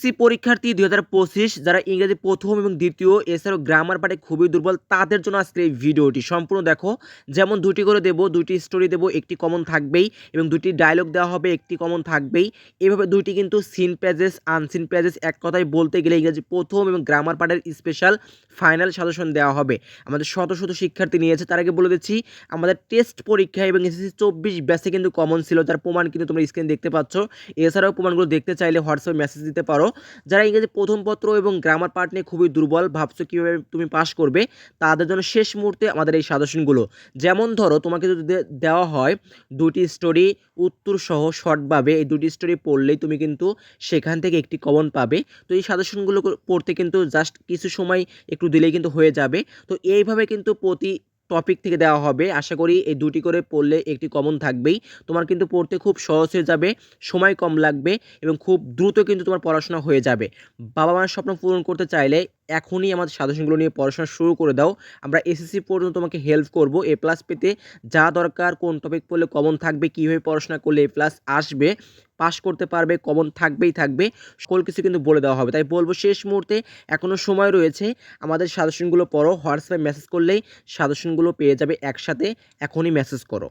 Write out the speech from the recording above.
C পরীক্ষার্থী দুই হাজার পঁচিশ, যারা ইংরেজি প্রথম এবং দ্বিতীয় এছাড়াও গ্রামার পাঠে খুবই দুর্বল, তাদের জন্য আজকের এই ভিডিওটি। সম্পূর্ণ দেখো, যেমন দুটি করে দেবো, দুটি স্টোরি দেবো, একটি কমন থাকবেই এবং দুটি ডায়লগ দেওয়া হবে, একটি কমন থাকবেই। এভাবে দুইটি কিন্তু সিন প্যাজেস আনসিন প্যাজেস এক কথায় বলতে গেলে ইংরেজি প্রথম এবং গ্রামার পাঠের স্পেশাল ফাইনাল সাজেশন দেওয়া হবে। আমাদের শত শত শিক্ষার্থী নিয়েছে, তার আগে বলে দিচ্ছি, আমাদের টেস্ট পরীক্ষা এবং এসএসসি চব্বিশ ব্যাচে কিন্তু কমন ছিল, যার প্রমাণ কিন্তু তোমরা স্ক্রিন দেখতে পাচ্ছ। এছাড়াও প্রমাণগুলো দেখতে চাইলে হোয়াটসঅ্যাপে মেসেজ দিতে পারো। যারা ইংরেজি প্রথম পত্র এবং গ্রামার পার্ট নিয়ে খুবই দুর্বল, ভাবছ কীভাবে তুমি পাস করবে, তাদের জন্য শেষ মুহূর্তে আমাদের এই সাজেশনগুলো যেমন ধরো, তোমাকে যদি দেওয়া হয় দুটি স্টোরি উত্তর সহ শর্টভাবে এই দুটি স্টোরি পড়লেই তুমি কিন্তু সেখান থেকে একটি কমন পাবে। তো এই সাজেশনগুলো পড়তে কিন্তু জাস্ট কিছু সময় একটু দিলেই কিন্তু হয়ে যাবে। তো এইভাবে কিন্তু প্রতি টপিক থেকে দেওয়া হবে। আশা করি এই দুটি করে পড়লে একটি কমন থাকবেই। তোমার কিন্তু পড়তে খুব সহজ হয়ে যাবে, সময় কম লাগবে এবং খুব দ্রুত কিন্তু তোমার পড়াশোনা হয়ে যাবে। বাবা মায়ের স্বপ্ন পূরণ করতে চাইলে এখনই আমাদের সাজেশনগুলো নিয়ে পড়াশোনা শুরু করে দাও। আমরা এসএসসি পর্যন্ত তোমাকে হেল্প করব। এ প্লাস পেতে যা দরকার, কোন টপিক পড়লে কমন থাকবে, কীভাবে পড়াশোনা করলে এ প্লাস আসবে পাস করতে পারবে কমন থাকবেই থাকবে, সকল কিছু কিন্তু বলে দেওয়া হবে। তাই বলব শেষ মুহূর্তে এখনও সময় রয়েছে, আমাদের সাজেশনগুলো পড়ো, হোয়াটসঅ্যাপে মেসেজ করলেই সাজেশনগুলো পেয়ে যাবে একসাথে, এখনই মেসেজ করো।